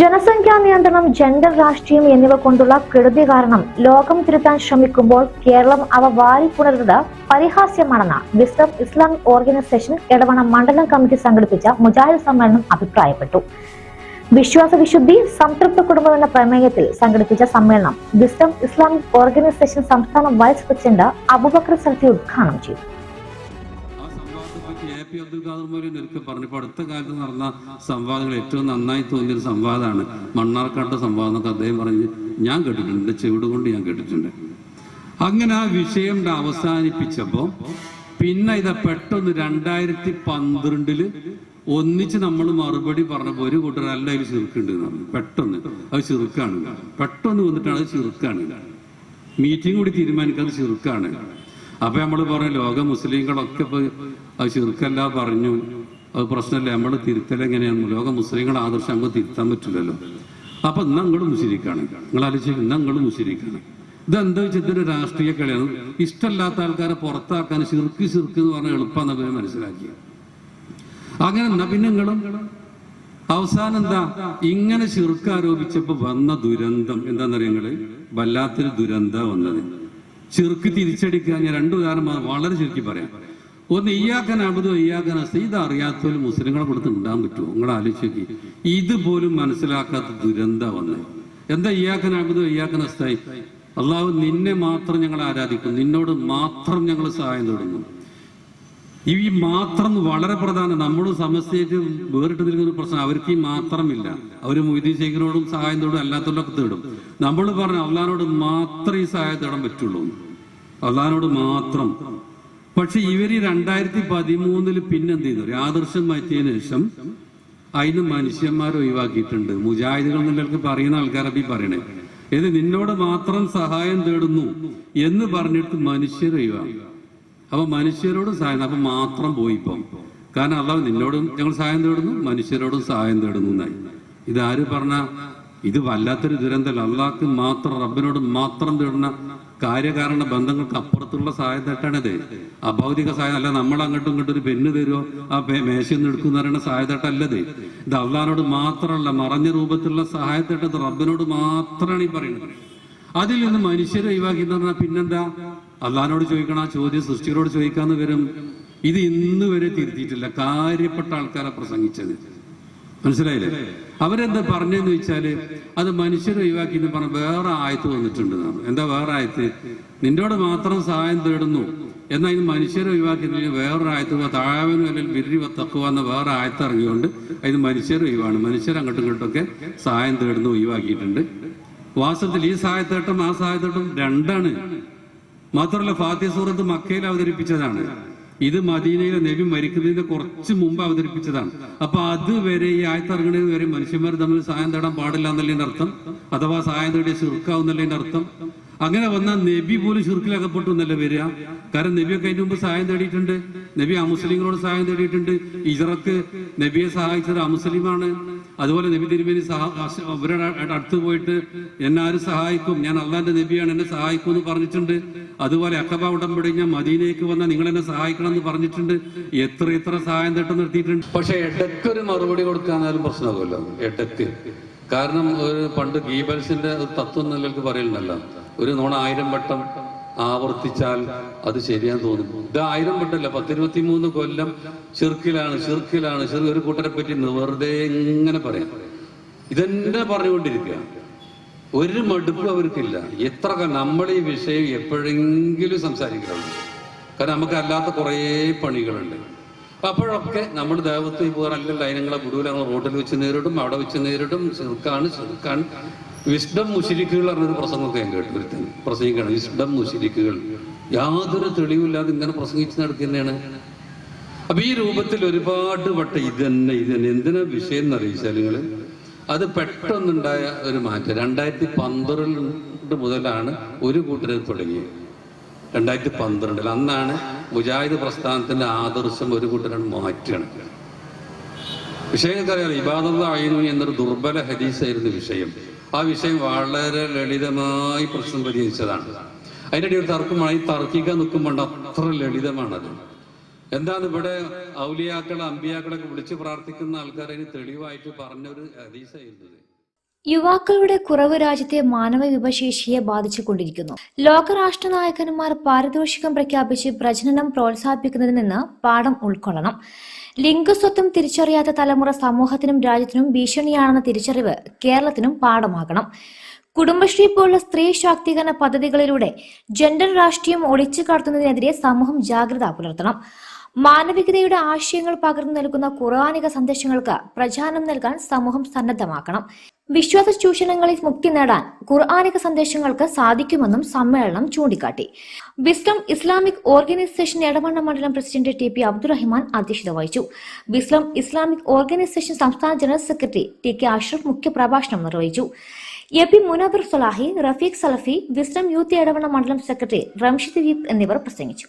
ജനസംഖ്യാ നിയന്ത്രണം ജെൻഡർ രാഷ്ട്രീയം എന്നിവ കൊണ്ടുള്ള കെടുതി കാരണം ലോകം തിരുത്താൻ ശ്രമിക്കുമ്പോൾ കേരളം അവ വാരിപ്പുണരുന്നത് പരിഹാസ്യമാണെന്ന് വിസ്ഡം ഇസ്ലാമിക് ഓർഗനൈസേഷൻ എടവണ മണ്ഡലം കമ്മിറ്റി സംഘടിപ്പിച്ച മുജാഹിദ് സമ്മേളനം അഭിപ്രായപ്പെട്ടു. വിശ്വാസ വിശുദ്ധി സംതൃപ്ത കുടുംബം എന്ന പ്രമേയത്തിൽ സംഘടിപ്പിച്ച സമ്മേളനം വിസ്ഡം ഇസ്ലാമിക് ഓർഗനൈസേഷൻ സംസ്ഥാന വൈസ് പ്രസിഡന്റ് അബുബക്കർ സൽഫി ഉദ്ഘാടനം ചെയ്തു. എ പി അബ്ദുൽ ഖാദർ മൗലവി ഒരിക്കൽ ഇപ്പൊ അടുത്ത കാലത്ത് നടന്ന സംവാദങ്ങൾ ഏറ്റവും നന്നായി തോന്നിയ ഒരു സംവാദമാണ് മണ്ണാർക്കാട്ട് സംവാദം എന്നൊക്കെ അദ്ദേഹം പറഞ്ഞ് ഞാൻ കേട്ടിട്ടുണ്ട് ചെവിട് കൊണ്ട് ഞാൻ കേട്ടിട്ടുണ്ട്. അങ്ങനെ ആ വിഷയം അവസാനിപ്പിച്ചപ്പോ പിന്നെ ഇതാ പെട്ടെന്ന് രണ്ടായിരത്തി പന്ത്രണ്ടിൽ ഒന്നിച്ച് നമ്മൾ മറുപടി പറഞ്ഞപ്പോൾ ഒരു കൂട്ടർ അല്ല അതിൽ ചെറുക്കുണ്ട് പറഞ്ഞു. പെട്ടെന്ന്. അത് ചെറുക്കാണ്. പെട്ടെന്ന് വന്നിട്ടാണ് അത് ചെറുക്കാണ്. മീറ്റിംഗ് കൂടി തീരുമാനിക്കാൻ ചെറുക്കാണ്. അപ്പൊ നമ്മൾ പറയും ലോക മുസ്ലിങ്ങളൊക്കെ ഇപ്പൊ അത് ചെറുക്കല്ല പറഞ്ഞു. അത് പ്രശ്നമല്ല. നമ്മൾ തിരുത്തലെങ്ങനെയാണ് ലോക മുസ്ലിങ്ങളുടെ ആദർശം നമുക്ക് തിരുത്താൻ പറ്റില്ലല്ലോ. അപ്പൊ ഇന്ന് അങ്ങോട്ട് മുസ്ലിക്കാണ് നിങ്ങൾ ആലോചിച്ച് ഇന്ന് അങ്ങോട്ട് മുസ്ലിക്കാണ് ഇതെന്താ വെച്ചാൽ ഇതൊരു രാഷ്ട്രീയ കളിയാണ്. ഇഷ്ടമല്ലാത്ത ആൾക്കാരെ പുറത്താക്കാൻ ശിർക്ക് ശിർക്ക് എന്ന് പറഞ്ഞാൽ എളുപ്പമെന്ന് അവർ അങ്ങനെ എന്നാ പിന്നെ നിങ്ങളും? അവസാനം എന്താ? ഇങ്ങനെ ശിർക്ക് ആരോപിച്ചപ്പോ വന്ന ദുരന്തം എന്താണെന്നറിയ നിങ്ങൾ? വല്ലാത്തൊരു ദുരന്തം വന്നത്. ചെറുക്ക് തിരിച്ചടിക്കുക ഞാൻ രണ്ടു ഉദാഹരണം വളരെ ചുരുക്കി പറയാം. ഒന്ന് ഇയാക്കാൻ അബുദോ ഇയാക്കാൻ ഇത് അറിയാത്തൊരു മുസ്ലിങ്ങളെ കൊടുത്ത് ഉണ്ടാൻ പറ്റുമോ? നിങ്ങളെ ആലോചിച്ച് നോക്കി. ഇതുപോലും മനസ്സിലാക്കാത്ത ദുരന്ത വന്നത് എന്താ ഇയാക്കാൻ അബുദോ ഇയാക്കാൻ അസ്തായി അള്ളാഹു നിന്നെ മാത്രം ഞങ്ങൾ ആരാധിക്കും. നിന്നോട് മാത്രം ഞങ്ങൾ സഹായം തുടങ്ങും. ഈ മാത്രം വളരെ പ്രധാനം. നമ്മൾ സമസ്യയ്ക്ക് വേറിട്ട് നിൽക്കുന്ന ഒരു പ്രശ്നം. അവർക്ക് ഈ മാത്രമില്ല. അവർ മൊയ്തീൻ ശേഖരോടും സഹായം തേടും അല്ലാത്തവരൊക്കെ തേടും. നമ്മൾ പറഞ്ഞ അള്ളഹാനോട് മാത്രം ഈ സഹായം തേടാൻ പറ്റുള്ളൂ. അള്ളഹാനോട് മാത്രം. പക്ഷെ ഇവർ രണ്ടായിരത്തി പതിമൂന്നിൽ പിന്നെന്ത് ചെയ്തു ഒരു ആദർശം മാറ്റിയതിനു ശേഷം അതിന് മനുഷ്യന്മാരെ ഒഴിവാക്കിയിട്ടുണ്ട്. മുജാഹിദുകൾ എന്നുള്ളവർക്ക് പറയുന്ന ആൾക്കാരെ ഈ പറയണേ. ഇത് നിന്നോട് മാത്രം സഹായം തേടുന്നു എന്ന് പറഞ്ഞിട്ട് മനുഷ്യർ അപ്പൊ മനുഷ്യരോടും സഹായം അപ്പൊ മാത്രം പോയി ഇപ്പം. കാരണം അള്ളാഹ് നിന്നോടും ഞങ്ങൾ സഹായം തേടുന്നു മനുഷ്യരോടും സഹായം തേടുന്നു എന്നായി. ഇതാര് പറഞ്ഞ ഇത് വല്ലാത്തൊരു ദുരന്തമല്ല. അള്ളാഹ്ക്ക് മാത്രം റബ്ബിനോട് മാത്രം തേടുന്ന കാര്യകാരണ ബന്ധങ്ങൾക്ക് അപ്പുറത്തുള്ള സഹായം തട്ടാണിത്. അഭൗതിക സഹായം അല്ല നമ്മൾ അങ്ങോട്ടും ഇങ്ങോട്ടും ഒരു പെണ്ണ് തരുമോ ആ മേശയിൽ നിന്ന് എടുക്കുന്ന പറയുന്ന സഹായത്തേട്ടല്ലത് ഇത് അള്ളഹാനോട് മാത്രമല്ല മറഞ്ഞ രൂപത്തിലുള്ള സഹായത്തേട്ടത് റബ്ബിനോട് മാത്രമാണ് ഈ പറയുന്നത്. അതിൽ നിന്ന് മനുഷ്യരെ ഒഴിവാക്കി എന്ന് പറഞ്ഞാൽ പിന്നെന്താ? അള്ളഹാനോട് ചോദിക്കണം ആ ചോദ്യം സൃഷ്ടികളോട് ചോദിക്കാന്ന് വരും. ഇത് ഇന്ന് വരെ തിരുത്തിയിട്ടില്ല. കാര്യപ്പെട്ട ആൾക്കാരെ പ്രസംഗിച്ചത്. മനസ്സിലായില്ലേ? അവരെന്താ പറഞ്ഞെന്ന് വെച്ചാൽ അത് മനുഷ്യരെ ഒഴിവാക്കി എന്ന് പറഞ്ഞ വേറെ ആയത്ത് വന്നിട്ടുണ്ട് എന്താ വേറെ ആയത്ത്? നിന്നോട് മാത്രം സഹായം തേടുന്നു. എന്നാൽ ഇത് മനുഷ്യരെ ഒഴിവാക്കിയതിന് വേറൊരു ആയത്ത് താഴവനും അല്ലെങ്കിൽ ബിരി തക്കുവ എന്ന വേറെ ആയത്ത് ഇറങ്ങിയോണ്ട് ഇത് മനുഷ്യരെ ഒഴിവാണ്. മനുഷ്യർ അങ്ങോട്ടും ഇങ്ങോട്ടൊക്കെ സഹായം തേടുന്നു ഒഴിവാക്കിയിട്ടുണ്ട്. വാസ്തവത്തിൽ ഈ സഹായത്തേട്ടം ആ സഹായത്തേട്ടം രണ്ടാണ്. മാത്രമല്ല ഫാത്തിയ സൂറത്ത് മക്കയിൽ അവതരിപ്പിച്ചതാണ്. ഇത് മദീനയിലെ നബി മരിക്കുന്നതിന് കുറച്ച് മുമ്പ് അവതരിപ്പിച്ചതാണ്. അപ്പൊ അതുവരെ ഈ ആയത്തിറങ്ങുന്നത് വരെ മനുഷ്യന്മാർ തമ്മിൽ സഹായം തേടാൻ പാടില്ല എന്നല്ലേ അർത്ഥം? അഥവാ സഹായം തേടിയ ശുർക്കാവുന്നല്ലേ അർത്ഥം? അങ്ങനെ വന്ന നബി പോലും ചുരുക്കിലകപ്പെട്ടു എന്നല്ലേ വരിക? കാരണം നബിയൊക്കെ അതിന് മുമ്പ് സഹായം തേടിയിട്ടുണ്ട്. നബി അമുസ്ലിങ്ങളോട് സഹായം തേടിയിട്ടുണ്ട്. ഇജറക്ക് നബിയെ സഹായിച്ചത് അമുസ്ലിമാണ് അതുപോലെ നബി തിരുമേനി സഹ അവരുടെ അടുത്ത് പോയിട്ട് എന്നെ ആര് സഹായിക്കും? ഞാൻ അള്ളാന്റെ നബിയാണ് എന്നെ സഹായിക്കും എന്ന് പറഞ്ഞിട്ടുണ്ട്. അതുപോലെ അക്കബ ഉടമ്പടി ഞാൻ മദീനയ്ക്ക് വന്നാൽ നിങ്ങൾ എന്നെ സഹായിക്കണം എന്ന് പറഞ്ഞിട്ടുണ്ട്. എത്ര എത്ര സഹായം തട്ടം നിർത്തിയിട്ടുണ്ട്. പക്ഷെ ഇടയ്ക്ക് ഒരു മറുപടി കൊടുക്കാന്നാലും പ്രശ്നമാകുമല്ലോ ഇടയ്ക്ക്. കാരണം ഒരു പണ്ട് ഗീബൽസിന്റെ തത്വം നിലയ്ക്ക് പറയുന്നല്ല ഒരു നോണ ആയിരം വട്ടം ആവർത്തിച്ചാൽ അത് ശരിയാന്ന് തോന്നും. ഇത് ആയിരം വട്ടമല്ല പത്തിരുപത്തി മൂന്ന് കൊല്ലം ചെറുക്കിലാണ് ചെറുക്കിലാണ് ചെറു ഒരു കൂട്ടരെ പറ്റി വെറുതെ ഇങ്ങനെ പറയാം. ഇതെന്നെ പറഞ്ഞുകൊണ്ടിരിക്കുക. ഒരു മടുപ്പ് അവർക്കില്ല. എത്ര നമ്മൾ ഈ വിഷയം എപ്പോഴെങ്കിലും സംസാരിക്കണം. കാരണം നമുക്ക് അല്ലാത്ത കുറേ പണികളുണ്ട്. അപ്പൊ അപ്പോഴൊക്കെ നമ്മൾ ദേവത്തിൽ പോകാറല്ലല്ലോ അതിനങ്ങളെ വിടൂല ഞങ്ങൾ റോഡിൽ വെച്ച് നേരിടും അവിടെ വെച്ച് നേരിടും ചെറുക്കാണ് ചെറുക്കാണ് വിസ്ഡം മുശിരിക്കുകൾ പറഞ്ഞൊരു പ്രസംഗമൊക്കെ ഞാൻ കേട്ടു ഒരുത്തൻ പ്രസംഗിക്കണം. വിസ്ഡം മുശിരിക്കുകൾ. യാതൊരു തെളിവില്ലാതെ ഇങ്ങനെ പ്രസംഗിച്ച് നടക്കുന്നതാണ്. അപ്പൊ ഈ രൂപത്തിൽ ഒരുപാട് വട്ടം ഇത് തന്നെ ഇത് തന്നെ എന്തിനാ വിഷയം എന്നറിയിച്ചാൽ നിങ്ങൾ? അത് പെട്ടെന്നുണ്ടായ ഒരു മാറ്റം. രണ്ടായിരത്തി പന്ത്രണ്ട് മുതലാണ് ഒരു കൂട്ടർ തുടങ്ങിയത്. രണ്ടായിരത്തി പന്ത്രണ്ടിൽ അന്നാണ് മുജാഹിദ് പ്രസ്ഥാനത്തിന്റെ ആദർശം ഒരു കൂട്ടരാണ് മാറ്റുകയാണ് വിഷയങ്ങൾക്കറിയാം ഇബാദുള്ള ആയിരുന്നു എന്നൊരു ദുർബല ഹദീസായിരുന്നു വിഷയം. ആ വിഷയം വളരെ ലളിതമായി പ്രശ്നം പരിഹരിച്ചതാണ്. അതിന്റെ തർക്കമായി തർക്കിക്കാൻ നിൽക്കുമ്പോൾ അത്ര ലളിതമാണത്. എന്താണ് ഇവിടെ ഔലിയാക്കളെ അമ്പിയാക്കളൊക്കെ വിളിച്ച് പ്രാർത്ഥിക്കുന്ന ആൾക്കാരെ തെളിവായിട്ട് പറഞ്ഞൊരു ഇത്. യുവാക്കളുടെ കുറവ് രാജ്യത്തെ മാനവ വിഭവശേഷിയെ ബാധിച്ചുകൊണ്ടിരിക്കുന്നു. ലോകരാഷ്ട്ര നായകന്മാർ പാരിതോഷികം പ്രഖ്യാപിച്ച് പ്രജനനം പ്രോത്സാഹിപ്പിക്കുന്നതിൽ നിന്ന് പാഠം ഉൾക്കൊള്ളണം. ലിംഗസ്വത്വം തിരിച്ചറിയാത്ത തലമുറ സമൂഹത്തിനും രാജ്യത്തിനും ഭീഷണിയാണെന്ന തിരിച്ചറിവ് കേരളത്തിനും പാഠമാകണം. കുടുംബശ്രീ പോലുള്ള സ്ത്രീ ശാക്തീകരണ പദ്ധതികളിലൂടെ ജെൻഡർ രാഷ്ട്രീയം ഒളിച്ചു കടത്തുന്നതിനെതിരെ സമൂഹം ജാഗ്രത പുലർത്തണം. മാനവികതയുടെ ആശയങ്ങൾ പകർന്നു നൽകുന്ന കുറവാനിക സന്ദേശങ്ങൾക്ക് പ്രചാരണം നൽകാൻ സമൂഹം സന്നദ്ധമാക്കണം. വിശ്വാസ ചൂഷണങ്ങളിൽ മുക്തി നേടാൻ ഖുർആാനിക സന്ദേശങ്ങൾക്ക് സാധിക്കുമെന്നും സമ്മേളനം ചൂണ്ടിക്കാട്ടി. വിസ്ലം ഇസ്ലാമിക് ഓർഗനൈസേഷൻ എടവണ്ണ മണ്ഡലം പ്രസിഡന്റ് ടി പി അബ്ദുറഹിമാൻ അധ്യക്ഷത വഹിച്ചു. വിസ്ലം ഇസ്ലാമിക് ഓർഗനൈസേഷൻ സംസ്ഥാന general secretary T K Ashraf മുഖ്യപ്രഭാഷണം നിർവഹിച്ചു. A P Munavar Salahi Rafeeq Salafi Wisdom Youth Edavanna മണ്ഡലം സെക്രട്ടറി റംഷിദ് ദീപ് എന്നിവർ പ്രസംഗിച്ചു.